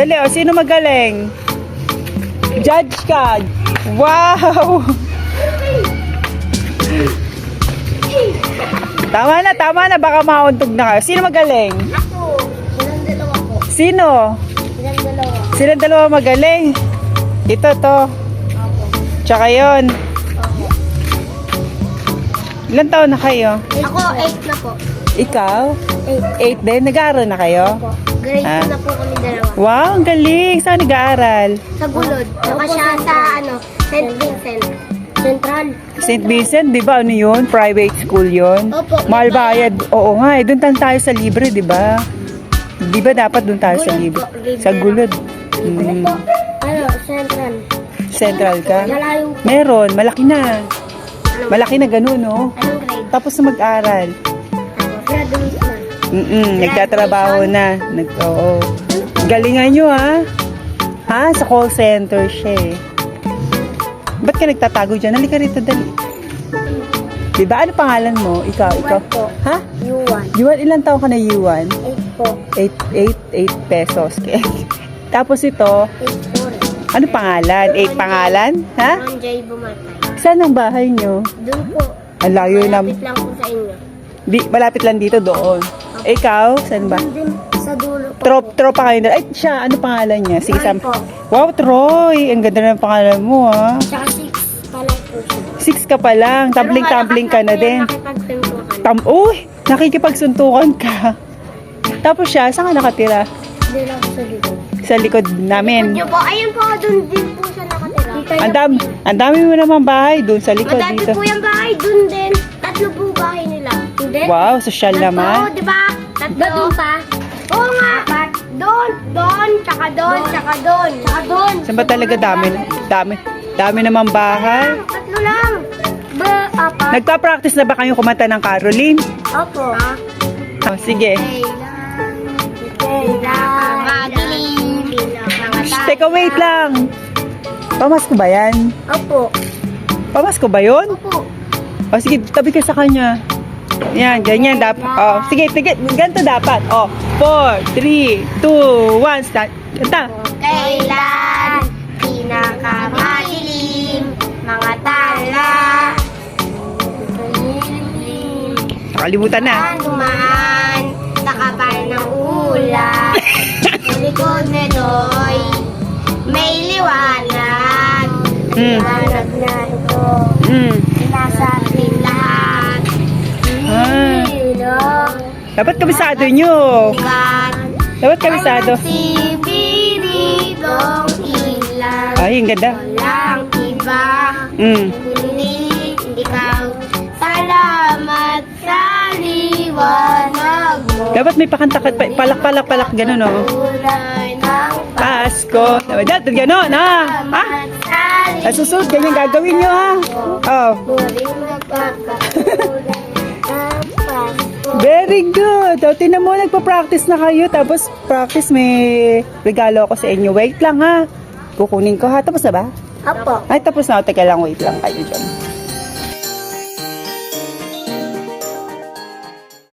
Dali, o, sino magaling? Judge ka. Wow! Tama na, tama na. Baka mauntog na kayo. Sino magaling? Ako. Silang dalawa. Sino? Silang dalawa. Silang dalawa magaling. Ito, to. Ako. Tsaka yun. Ako. Ilan taon na kayo? Ako, 8 na po. Ikaw? 8. Eight din? Nag-aaral na kayo? Grade 2 Ah. na po kami dalawa. Wow, ang galing. Saan nag-aaral? Sa Gulod. Saka siya sa ano, St. Vincent. Central. St. Vincent, di ba ano yun? Private school yun? Opo. Mahal bayad. Oo nga, eh. Doon tayo sa libre, di ba? Di ba dapat doon tayo sa libre? po, Sa gulod. Mm? Ano, Central. Central ka? Malayo. Meron, malaki na. Ano, Malaki na ganun, no? anong grade? Tapos na mag-aral. Graduate na. Mm-mm, nagtatrabaho na. Nag, oo. Galingan nyo, ha? Ha? Sa call center siya, eh. Ba't ka nagtatago dyan? Halika rito, dali. Diba? Ano pangalan mo? Ikaw, ikaw. Yuan po. Ha? U1. Yuan, ilang taon ka na Yuan? 8 po. 8, 8, 8 pesos. Tapos ito, 8 po rin. ano pangalan? 8 pangalan? Ha? Ron J. Bumatay. Saan ang bahay nyo? Doon po. Ang layo na. Malapit lang po sa inyo. Di, malapit lang dito doon. Ikaw, saan ba? Din sa dulo po. Trop, tropa kayo na. Ay, siya, ano pangalan niya? Sige, sam. po. Wow, Troy! Ang ganda ng pangalan mo, ha? Tsaka 6 pa lang po siya. Six ka pa lang. Tumbling-tumbling ka na din. Nakipagpintukan. Tam Uy! Nakikipagsuntukan ka. Tapos siya, saan ka nakatira? Doon lang sa likod. Sa likod namin. Yun po, ayun po, doon din po siya nakatira. Ang dami, ang dami mo naman bahay doon sa likod Madami dito. po yung bahay, doon din. Tatlo po bahay Hindi? Wow, sosyal Tatlo, naman. di ba? Tatlo. doon pa? Oo nga. Apat. Doon, doon, tsaka doon, tsaka doon. Tsaka doon. Saan ba talaga dami? Dami. Dami naman bahay. Tatlo lang. Ba, apat. Nagpa-practice na ba kayo kumanta ng Caroline? Opo. Oh, sige. Shh, teka, wait lang. Pamasko ba yan? Opo. Pamasko ba yun? Opo. O sige, tabi ka sa kanya. Yan, ganyan dapat. Oh, sige, sige, ganito dapat. Oh, 4, 3, 2, 1, start. Kanta. Kailan pinakamadilim mga tala Nakalimutan na. Ang dumaan sa kapal ng ulap Sa likod nito'y may liwanag Mm. Liwanag na ito Mm. Nasa Dapat kabisado nyo. Dapat kabisado. Ang Ay, ang ganda. Walang iba Mm. Ikaw Salamat sa liwanag mo Dapat may pakanta ka, pa- palak, palak, palak, gano'n, oh. Pasko. Dapat gano'n, ha? Ha? Sa susunod, ganyan gagawin nyo, ha? Oh. Muling magkakakulay ng Pasko Very good. O, tinan mo, nagpa-practice na kayo. Tapos, practice, may regalo ako sa inyo. Wait lang, ha? Kukunin ko, ha? Tapos na ba? Apo Ay, tapos na. Teka lang, wait lang kayo dyan.